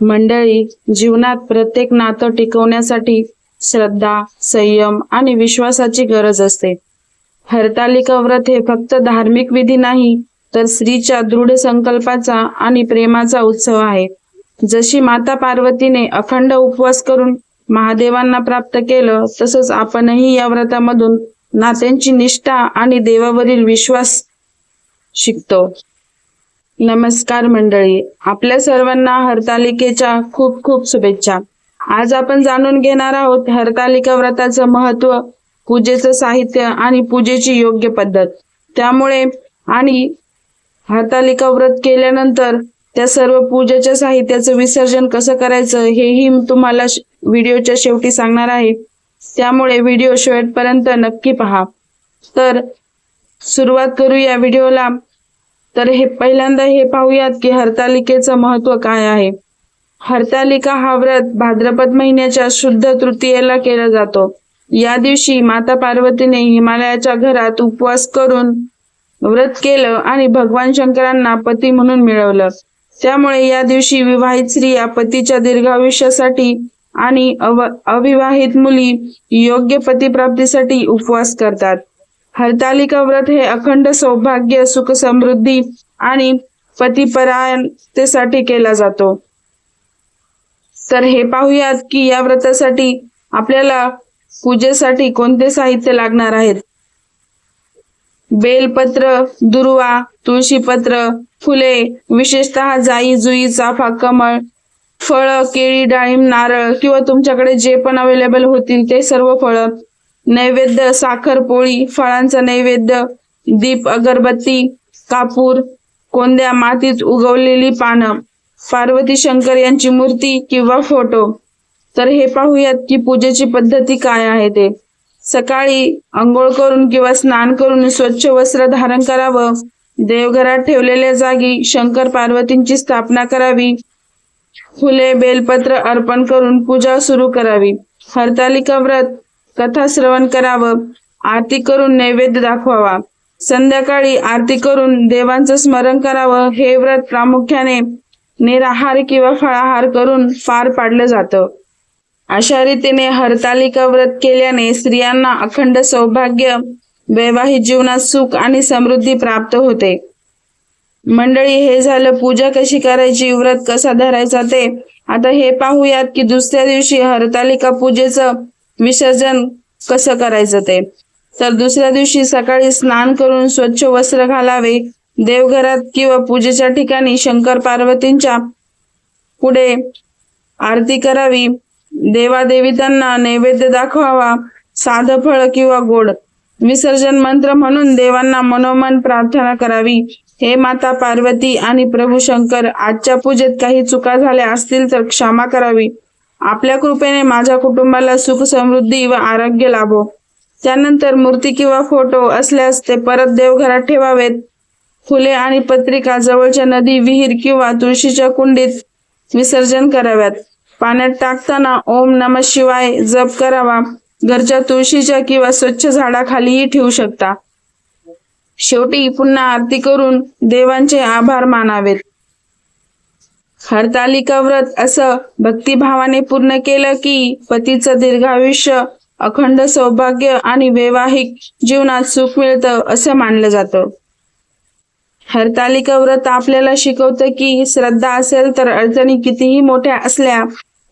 मंडळी जीवनात प्रत्येक नातं टिकवण्यासाठी श्रद्धा संयम आणि विश्वासाची गरज असते. हरतालिका व्रत हे फक्त धार्मिक विधी नाही तर स्त्रीच्या दृढ संकल्पाचा आणि प्रेमाचा उत्सव आहे. जशी माता पार्वतीने अखंड उपवास करून महादेवांना प्राप्त केलं तसंच आपणही या व्रतामधून नात्यांची निष्ठा आणि देवावरील विश्वास शिकतो. नमस्कार मंडळी. आपल्या सर्वांना हरतालिकेच्या खूप खूप शुभेच्छा. आज आपण जाणून घेणार आहोत हरतालिका व्रताचं महत्त्व पूजेचं साहित्य आणि पूजेची योग्य पद्धत. त्यामुळे आणि हरतालिका व्रत केल्यानंतर त्या सर्व पूजेच्या साहित्याचं विसर्जन कसं करायचं हेही तुम्हाला व्हिडिओच्या शेवटी सांगणार आहे. त्यामुळे व्हिडिओ शेवटपर्यंत नक्की पहा. तर सुरुवात करू या व्हिडिओला. तर हे पहिल्यांदा हे पाहूयात की हरतालिकेचं महत्त्व काय आहे. हरतालिका हा व्रत भाद्रपद महिन्याच्या शुद्ध तृतीयेला केला जातो. या दिवशी माता पार्वतीने हिमालयाच्या घरात उपवास करून व्रत केलं आणि भगवान शंकरांना पती म्हणून मिळवलं. त्यामुळे या दिवशी विवाहित स्त्रिया पतीच्या दीर्घायुष्यासाठी आणि अव अविवाहित मुली योग्य पती प्राप्तीसाठी उपवास करतात. हरतालिका व्रत हे अखंड सौभाग्य सुख समृद्धी आणि पतीपरायणतेसाठी केला जातो. तर हे पाहूयात की या व्रतासाठी आपल्याला पूजेसाठी कोणते साहित्य लागणार आहेत? बेलपत्र दुर्वा तुळशीपत्र फुले विशेषतः जाई जुई चाफा कमळ फळं केळी डाळिंब नारळ किंवा तुमच्याकडे जे पण अवेलेबल होतील ते सर्व फळं नैवेद्य साखरपोळी फळांचा नैवेद्य दीप अगरबत्ती कापूर कोंद्या मातीत उगवलेली पानं पार्वती शंकर यांची मूर्ती किंवा फोटो. तर हे पाहूयात की पूजेची पद्धती काय आहे ते. सकाळी आंघोळ करून किंवा स्नान करून स्वच्छ वस्त्र धारण करावं. देवघरात ठेवलेल्या जागी शंकर पार्वतींची स्थापना करावी. फुले बेलपत्र अर्पण करून पूजा सुरू करावी. हरतालिका व्रत कथा श्रवण करावं आरती करून नैवेद्य दाखवावा. संध्याकाळी आरती करून देवांचं स्मरण करावं हे व्रत प्रामुख्याने निराहार किंवा फळाहार करून पार पाडलं जातं. अशा रीतीने हरतालिका व्रत केल्याने स्त्रियांना अखंड सौभाग्य वैवाहिक जीवनात सुख आणि समृद्धी प्राप्त होते. मंडळी हे झालं पूजा कशी करायची व्रत कसा धरायचा ते? आता हे पाहूयात की दुसऱ्या दिवशी हरतालिका पूजेचं विसर्जन कसं करायचं ते? तर दुसऱ्या दिवशी सकाळी स्नान करून स्वच्छ वस्त्र घालावे देवघरात किंवा पूजेच्या ठिकाणी शंकर पार्वतींच्या पुढे आरती करावी. देवादेवी त्यांना नैवेद्य दाखवावा साधं फळ किंवा गोड. विसर्जन मंत्र म्हणून देवांना मनोमन प्रार्थना करावी. हे माता पार्वती आणि प्रभू शंकर आजच्या पूजेत काही चुका झाल्या असतील तर क्षमा करावी. आपल्या कृपेने माझ्या कुटुंबाला सुख समृद्धी व आरोग्य लाभो. त्यानंतर मूर्ती किंवा फोटो असल्यास ते परत देवघरात ठेवावेत. फुले आणि पत्रिका जवळच्या नदी विहीर किंवा तुळशीच्या कुंडीत विसर्जन कराव्यात. पाण्यात टाकताना ओम नम शिवाय जप करावा. घरच्या तुळशीच्या किंवा स्वच्छ झाडाखालीही ठेवू शकता. शेवटी पुन्हा आरती करून देवांचे आभार मानावेत. हरतालिका व्रत असं भक्तिभावाने पूर्ण केलं की पतीचं दीर्घायुष्य अखंड सौभाग्य आणि वैवाहिक जीवनात सुख मिळतं असं मानलं जातं. हरतालिका व्रत आपल्याला शिकवतं की श्रद्धा असेल तर अडचणी कितीही मोठ्या असल्या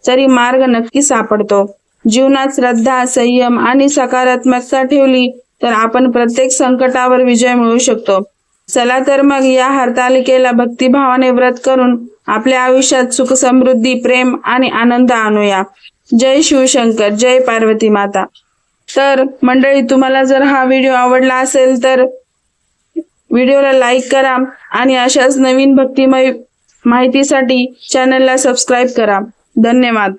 तरी मार्ग नक्की सापडतो. जीवनात श्रद्धा संयम आणि सकारात्मकता ठेवली तर आपण प्रत्येक संकटावर विजय मिळवू शकतो. चला तर मग या हरतालिकेला भक्तिभावाने व्रत करून आपल्या आयुष्यात सुख समृद्धी प्रेम आणि आनंद आणूया. जय शिवशंकर जय पार्वती माता. तर मंडळी तुम्हाला जर हा व्हिडिओ आवडला असेल तर व्हिडिओला लाईक करा आणि अशाच नवीन भक्तिमय माहितीसाठी चॅनलला सबस्क्राईब करा. धन्यवाद.